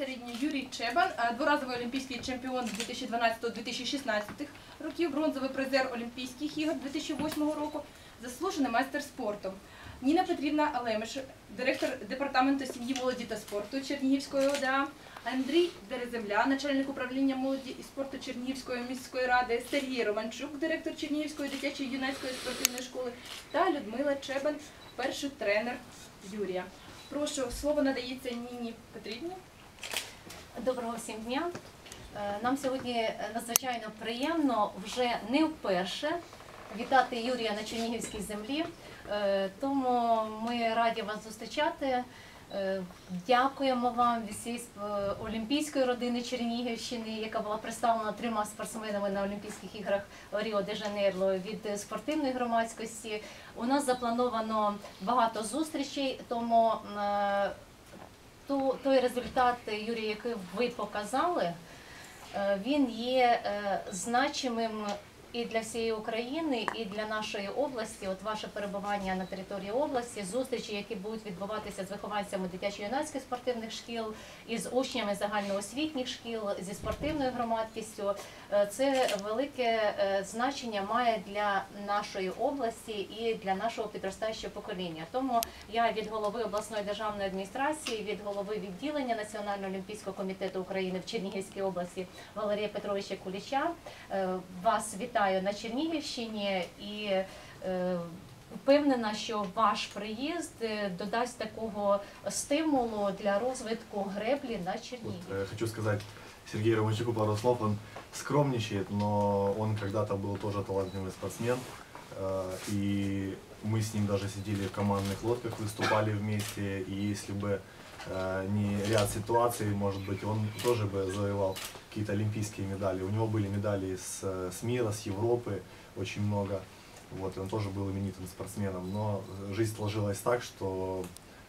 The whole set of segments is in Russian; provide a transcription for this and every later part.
безпосередньо Юрій Чебан, е, дворазовий олімпійський чемпіон 2012-2016 років, бронзовий призер Олімпійських ігор 2008 року, заслужений майстер спорту. Ніна Петрівна Алемиш, директор департаменту сім'ї, молоді та спорту Чернігівської ОДА, Андрій Дереземля, начальник управління молоді і спорту Чернігівської міської ради, Сергій Романчук, директор Чернігівської дитячої юнацької спортивної школи та Людмила Чебан, перший тренер Юрія. Прошу, слово надається Ніні Петрівні. Доброго всім дня. Е, Нам сьогодні е, надзвичайно приємно вже не вперше вітати Юрія на Чернігівській землі. Е, Тому ми раді вас зустрічати. Дякуємо вам від всієї олімпійської родини Чернігівщини, яка була представлена трьома спортсменами на Олімпійських іграх Ріо де Жанейро від спортивної громадськості. У нас заплановано багато зустрічей, тому ту- той результат, Юрій, який ви показали, е, він є е, значимим і для всієї України, і для нашої області. От ваше перебування на території області, зустрічі, які будуть відбуватися з вихованцями дитячо-юнацьких спортивних шкіл, із учнями загальноосвітніх шкіл, зі спортивною громадськістю. Е, Це велике е, значення має для нашої області і для нашого підростаючого покоління. Тому я від голови обласної державної адміністрації, від голови відділення Національного олімпійського комітету України в Чернігівській області Валерія Петровича Куліча е, вас вітаю на Чернігівщині і е, впевнена, що ваш приїзд е, додасть такого стимулу для розвитку греблі на Вот, Чернігів. э, хочу сказать Сергею Романчуку пару слов. Он скромничает, но он когда-то был тоже талантливый спортсмен. Э, И мы с ним даже сидели в командных лодках, выступали вместе. И если бы э, не ряд ситуаций, может быть, он тоже бы завоевал какие-то олимпийские медали. У него были медали с, э, с мира, с Европы, очень много. Вот, он тоже был именитым спортсменом. Но жизнь сложилась так, что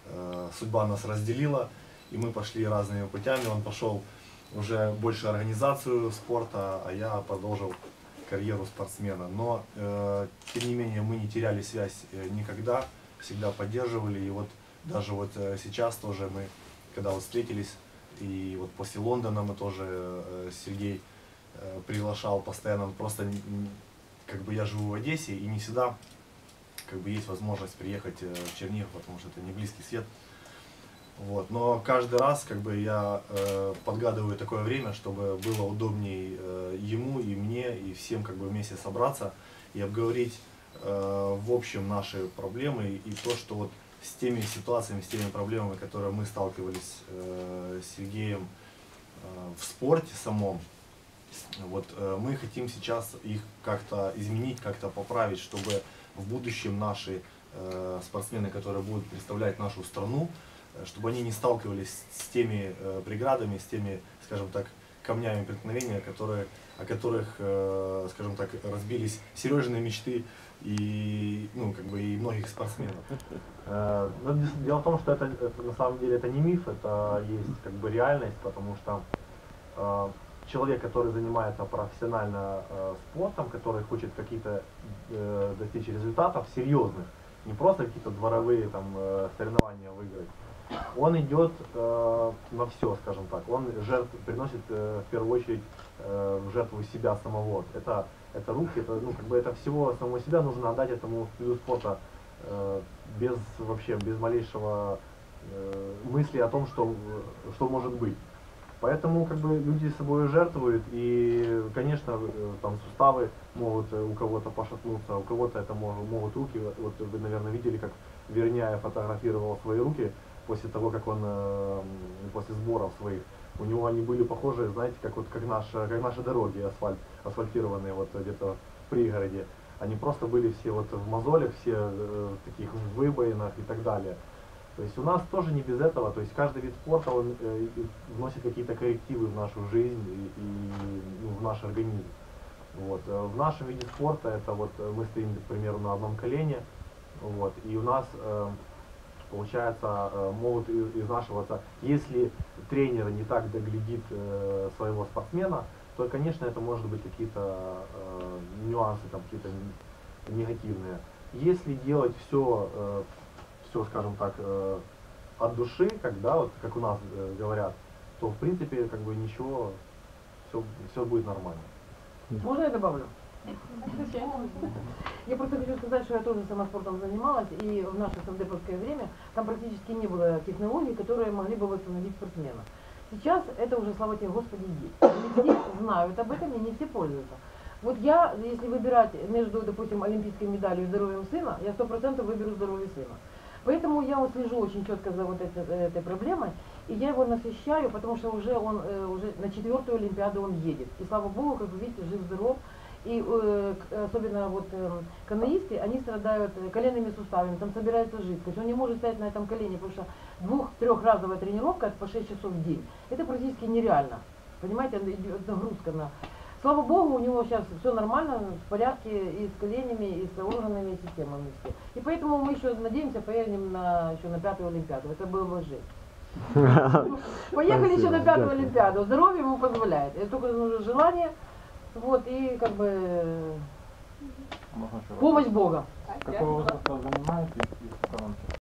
э, судьба нас разделила, и мы пошли разными путями. Он пошел уже больше организацию спорта, а я продолжил карьеру спортсмена. Но, э, тем не менее, мы не теряли связь э, никогда, всегда поддерживали. И вот даже вот э, сейчас тоже мы, когда вот встретились, и вот после Лондона мы тоже, э, Сергей э, приглашал постоянно, просто как бы я живу в Одессе, и не всегда как бы есть возможность приехать в Чернигов, потому что это не близкий свет. Вот. Но каждый раз как бы я подгадываю такое время, чтобы было удобней э, ему и мне и всем как бы вместе собраться и обговорить в общем наши проблемы и то, что вот с теми ситуациями, с теми проблемами, которые мы сталкивались э, с Сергеем э, в спорте самом, вот э, мы хотим сейчас их как-то изменить, как-то поправить, чтобы в будущем наши спортсмены, которые будут представлять нашу страну, чтобы они не сталкивались с теми преградами, с теми, скажем так, камнями преткновения, которые, о которых, э, скажем так, разбились Сережины мечты и, ну, как бы и многих спортсменов. Э, дес- дело в том, что это, это на самом деле это не миф, это есть как бы реальность, потому что э, человек, который занимается профессионально э, спортом, который хочет какие-то э, достичь результатов серьезных, не просто какие-то дворовые там э, соревнования выиграть, он идет э, на все, скажем так. Он жертв, приносит э, в первую очередь э, в жертву себя самого. Это, это руки, это, ну, как бы это всего самого себя нужно отдать этому виду спорта э, без вообще, без малейшего э, мысли о том, что, что может быть. Поэтому как бы люди собой жертвуют, и, конечно, э, там суставы могут э, у кого-то пошатнуться, у кого-то это могут, могут руки. Вот вы, наверное, видели, как Верняев фотографировал свои руки после того, как он э, м, после сборов своих. У него они были похожи, знаете, как вот как наши, как наши дороги асфальт, асфальтированные вот где-то в пригороде. Они просто были все вот в мозолях, все э, в таких выбоинах и так далее. То есть у нас тоже не без этого, то есть каждый вид спорта он э, вносит какие-то коррективы в нашу жизнь и, и, ну, в наш организм. Вот. э, В нашем виде спорта это вот э, мы стоим, к примеру, на одном колене, вот, и у нас э, получается э, могут изнашиваться, если тренер не так доглядит э, своего спортсмена, то, конечно, это может быть какие-то э, нюансы, там какие-то негативные. Если делать все, все, скажем так, от души, как, да, вот, как у нас говорят, то в принципе как бы ничего, все, все будет нормально. Можно я добавлю? Я просто хочу сказать, что я тоже самоспортом занималась, и в наше совдеповское время там практически не было технологий, которые могли бы восстановить спортсмена. Сейчас это уже, слава тебе, Господи, есть. Не знают об этом и не все пользуются. Вот я, если выбирать между, допустим, олимпийской медалью и здоровьем сына, я сто процентов выберу здоровье сына. Поэтому я вот слежу очень четко за вот этой, этой проблемой, и я его насыщаю, потому что уже он э, уже на четвертую Олимпиаду он едет. И слава Богу, как вы видите, жив-здоров. И э, особенно вот э, каноисты, они страдают э, коленными суставами, там собирается жидкость. Он не может стоять на этом колене, потому что двух-трехразовая тренировка это по 6 часов в день. Это практически нереально. Понимаете, идет нагрузка на... Слава Богу, у него сейчас все нормально, в порядке и с коленями, и с органами, и системами все. И поэтому мы еще надеемся, поедем на, еще на пятую Олимпиаду. Это было бы жесть. Поехали еще на пятую Олимпиаду. Здоровье ему позволяет. Это только нужно желание. Вот, и как бы помощь Бога. Какого возраста занимаетесь и сейчас?